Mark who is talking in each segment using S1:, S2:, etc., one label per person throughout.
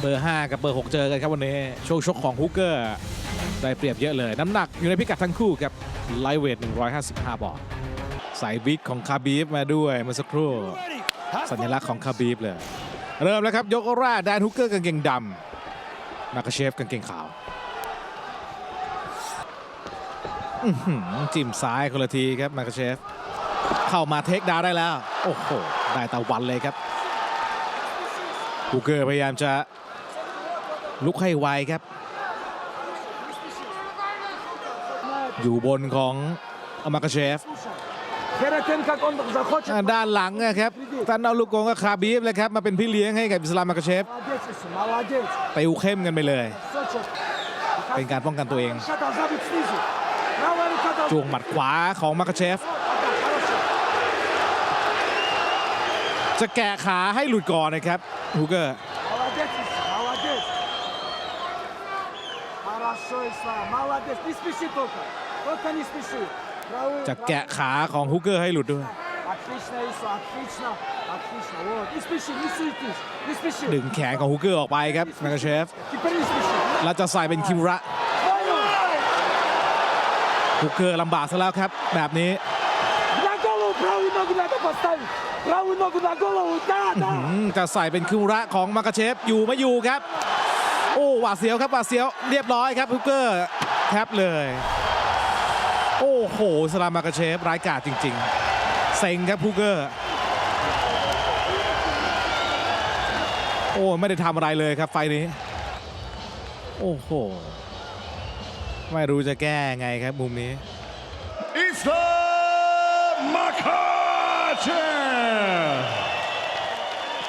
S1: เบอร์ 5 กับเบอร์ 6 เจอกันครับวันนี้ช่วงชกของฮุกเกอร์ได้เปรียบเยอะเลย น้ำหนักอยู่ในพิกัดทั้งคู่ครับไลท์เวท 155บอลใส่วิกของคาบีฟมาด้วยเมื่อสักครู่ สัญลักษณ์ของคาบีฟเลย เริ่มแล้วครับ ยกแรกแดนฮุกเกอร์กางเกงดำมาคาเชฟกางเกงขาวจิ้มซ้ายคนละทีครับมาคาเชฟ เข้ามาเทคดาวได้แล้ว โอ้โห ได้ตะวันเลยครับฮุกเกอร์พยายามจะ ลุกให้ไวครับ อยู่บนของอามากาเชฟด้านหลังนะครับท่านเอาลูกกองกับคาบีฟเลยครับ มาเป็นพี่เลี้ยงให้กับอิสลามมากาเชฟติวเข้มกันไปเลย เป็นการป้องกันตัวเองจวงหมัดขวาของมากาเชฟจะแกะขาให้หลุดก่อนนะครับฮูเกอร์ จะแกะขาของฮุกเกอร์ให้หลุดด้วย ดึงแขนของฮุกเกอร์ออกไปครับนากาเชฟเราจะใส่เป็นคิมระฮุกเกอร์ลำบากซะแล้วครับ แบบนี้จะใส่เป็นคิมระของมากาเชฟอยู่ไม่อยู่ครับ หวาดเสียวครับหวาดเสียวเรียบร้อยครับฮูเกอร์แคปเลย โอ้โหสลามมาคาเชฟร้ายกาจจริง ๆ เซ็งครับฮูเกอร์โอ้ไม่ได้ทำอะไรเลยครับไฟล์นี้ โอ้โห ไม่รู้จะแก้ไงครับมุมนี้
S2: Islam Makhachev!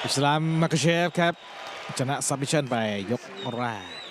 S1: อิสลามมาคาเชฟครับ ชนะซับมิชชั่นไปยกแรก